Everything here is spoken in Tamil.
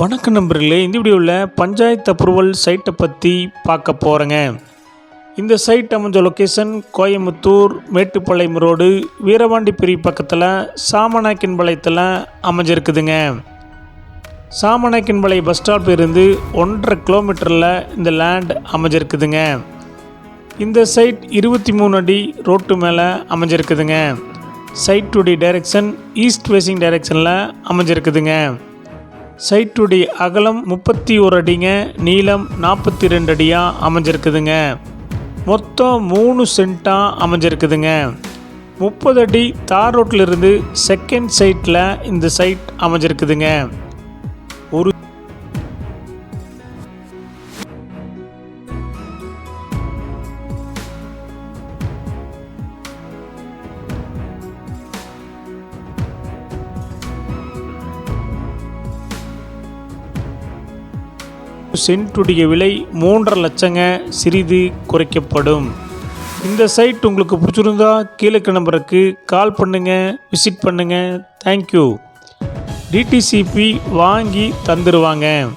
வணக்கம் நண்பர்களே இந்த வீடியோவில் பஞ்சாயத்து அப்ரூவல் சைட்டை பற்றி பார்க்க போகிறேங்க இந்த சைட் அமைஞ்ச லொக்கேஷன் கோயம்புத்தூர் மேட்டுப்பாளையம் ரோடு வீரவாண்டி பிரி பக்கத்தில் சாமநாயக்கன்பாளையத்தில் அமைஞ்சிருக்குதுங்க. சாமநாயக்கன்பாளையம் பஸ் ஸ்டாப் இருந்து ஒன்றரை கிலோமீட்டரில் இந்த லேண்ட் அமைஞ்சிருக்குதுங்க. இந்த சைட் இருபத்தி மூணு அடி ரோட்டு மேலே அமைஞ்சிருக்குதுங்க. சைட்டுடைய டைரெக்ஷன் ஈஸ்ட் ஃபேசிங் டைரெக்ஷனில் அமைஞ்சிருக்குதுங்க. சைட்டுடைய அகலம் முப்பத்தி ஒரு அடிங்க நீளம் நாற்பத்தி ரெண்டு அடியாக அமைஞ்சிருக்குதுங்க. மொத்தம் மூணு சென்ட்டாக அமைஞ்சிருக்குதுங்க. முப்பது அடி தார் ரோட்டில் இருந்து செகண்ட் சைட்டில் இந்த சைட் அமைஞ்சிருக்குதுங்க. சென்ட்டுடைய விலை மூன்றரை லட்சங்க சிறிது குறைக்கப்படும். இந்த சைட் உங்களுக்கு பிடிச்சிருந்தா கீழே நம்பருக்கு கால் பண்ணுங்கள் விசிட் பண்ணுங்கள் தேங்க்யூ டிடிசிபி வாங்கி தந்துடுவாங்க